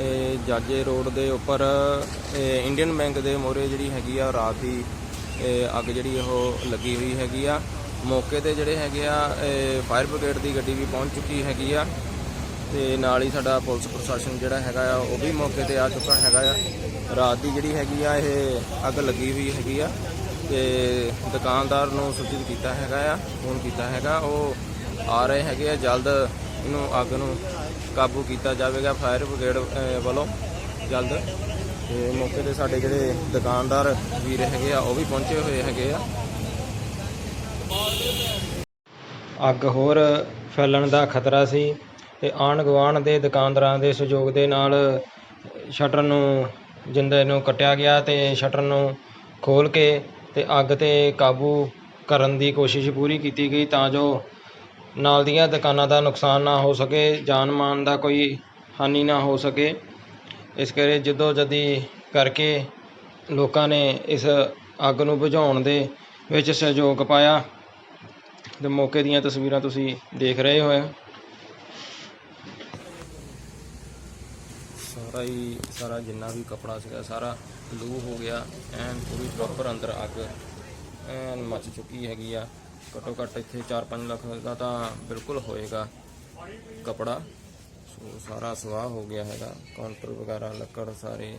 ਇਹ ਜਾਜੇ ਰੋਡ ਦੇ ਉੱਪਰ ਇੰਡੀਅਨ ਬੈਂਕ ਦੇ ਮੋਰੇ ਜਿਹੜੀ ਹੈਗੀ ਆ, ਰਾਤ ਦੀ ਅੱਗ ਜਿਹੜੀ ਉਹ ਲੱਗੀ ਹੋਈ ਹੈਗੀ ਆ। ਮੌਕੇ ਤੇ ਜਿਹੜੇ ਹੈਗੇ ਆ, ਇਹ ਫਾਇਰ ਬ੍ਰਿਗੇਡ ਦੀ ਗੱਡੀ ਵੀ ਪਹੁੰਚ ਚੁੱਕੀ ਹੈਗੀ ਆ ਤੇ ਨਾਲ ਹੀ ਸਾਡਾ ਪੁਲਿਸ ਪ੍ਰਸ਼ਾਸਨ ਜਿਹੜਾ ਹੈਗਾ ਆ, ਉਹ ਵੀ ਮੌਕੇ ਤੇ ਆ ਚੁੱਕਾ ਹੈਗਾ ਆ। ਰਾਤ ਦੀ ਜਿਹੜੀ ਹੈਗੀ ਆ, ਇਹ ਅੱਗ ਲੱਗੀ ਹੋਈ ਹੈਗੀ ਆ ਤੇ ਦੁਕਾਨਦਾਰ ਨੂੰ ਸੂਚਿਤ ਕੀਤਾ ਹੈਗਾ ਆ, ਫੋਨ ਕੀਤਾ ਹੈਗਾ, ਉਹ ਆ ਰਹੇ ਹੈਗੇ ਆ, ਜਲਦ ਇਹਨੂੰ ਅੱਗ ਨੂੰ ਕਾਬੂ ਕੀਤਾ ਜਾਵੇਗਾ ਫਾਇਰ ਬ੍ਰਿਗੇਡ ਅਹ, ਵੱਲੋਂ ਜਲਦ। ਤੇ ਮੌਕੇ ਤੇ ਸਾਡੇ ਜਿਹੜੇ ਦੁਕਾਨਦਾਰ ਵੀਰ ਹੈਗੇ ਆ ਉਹ ਵੀ ਪਹੁੰਚੇ ਹੋਏ ਹੈਗੇ ਆ। ਅੱਗ ਹੋਰ ਫੈਲਣ ਦਾ ਖਤਰਾ ਸੀ ਤੇ ਆਣ ਗੁਆਂਢ ਦੇ ਦੁਕਾਨਦਾਰਾਂ ਦੇ ਸਹਿਯੋਗ ਦੇ ਨਾਲ ਸ਼ਟਰ ਨੂੰ ਜਿੰਦੇ ਨੂੰ ਕੱਟਿਆ ਗਿਆ ਤੇ ਸ਼ਟਰ ਨੂੰ ਖੋਲ ਕੇ ਤੇ ਅੱਗ ਤੇ ਕਾਬੂ ਕਰਨ ਦੀ ਕੋਸ਼ਿਸ਼ ਪੂਰੀ ਕੀਤੀ ਗਈ ਤਾਂ ਜੋ ਨਾਲ ਦੀਆਂ ਦੁਕਾਨਾਂ ਦਾ ਨੁਕਸਾਨ ਨਾ ਹੋ ਸਕੇ, ਜਾਨ ਮਾਨ ਦਾ ਕੋਈ ਹਾਨੀ ਨਾ ਹੋ ਸਕੇ। ਇਸ ਕਰਕੇ ਜਦੋਂ ਜਦੀ ਕਰਕੇ ਲੋਕਾਂ ਨੇ ਇਸ ਅੱਗ ਨੂੰ ਬੁਝਾਉਣ ਦੇ ਵਿੱਚ ਸਹਿਯੋਗ ਪਾਇਆ ਅਤੇ ਮੌਕੇ ਦੀਆਂ ਤਸਵੀਰਾਂ ਤੁਸੀਂ ਦੇਖ ਰਹੇ ਹੋ। ਸਾਰਾ ਹੀ ਸਾਰਾ ਜਿੰਨਾ ਵੀ ਕਪੜਾ ਸੀਗਾ, ਸਾਰਾ ਲੂ ਹੋ ਗਿਆ, ਐਨ ਪੂਰੀ ਪ੍ਰੋਪਰ ਅੰਦਰ ਅੱਗ, ਐਨ ਮੱਚ ਚੁੱਕੀ ਹੈਗੀ ਆ। ਘੱਟੋ ਘੱਟ ਇੱਥੇ 4-5 ਲੱਖ ਦਾ ਤਾਂ ਬਿਲਕੁਲ ਹੋਏਗਾ ਕਪੜਾ। ਸੋ ਸਾਰਾ ਸਵਾਹ ਹੋ ਗਿਆ ਹੈਗਾ। ਕਾਊਂਟਰ ਵਗੈਰਾ, ਲੱਕੜ ਸਾਰੇ